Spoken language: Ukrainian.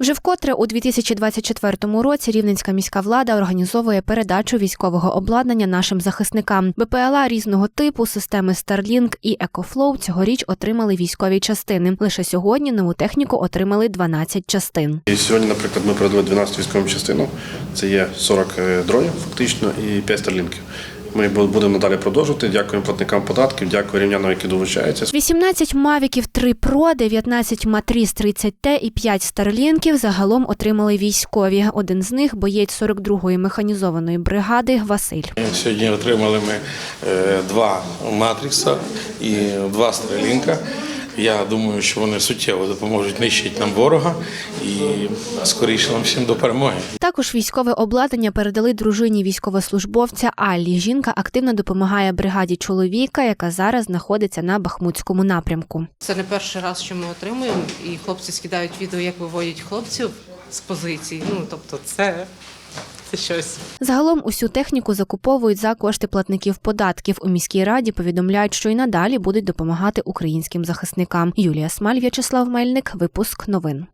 Вже вкотре у 2024 році Рівненська міська влада організовує передачу військового обладнання нашим захисникам. БПЛА різного типу, системи Starlink і EcoFlow цьогоріч отримали військові частини. Лише сьогодні нову техніку отримали 12 частин. І сьогодні, наприклад, ми передали 12 військовим частинам. Це є 40 дронів фактично і 5 старлінків. Ми бу- будемо надалі продовжувати. Дякуємо платникам податків, дякую рівнянам, які долучаються. 18 Мавіків 3 Pro, 19 Матріс 30T і 5 Старлінків загалом отримали військові. Один з них боєць 42-ї механізованої бригади Василь. Сьогодні отримали ми е, два матрікса і два стрелінка. Я думаю, що вони суттєво допоможуть нищити нам ворога і скоріше нам всім до перемоги. Також військове обладнання передали дружині військовослужбовця Аллі. Жінка активно допомагає бригаді чоловіка, яка зараз знаходиться на Бахмутському напрямку. Це не перший раз, що ми отримуємо, і хлопці скидають відео, як виводять хлопців з позицій. Ну тобто, це, це щось. Загалом усю техніку закуповують за кошти платників податків. У міській раді повідомляють, що й надалі будуть допомагати українським захисникам. Юлія Смаль, В'ячеслав Мельник, випуск новин.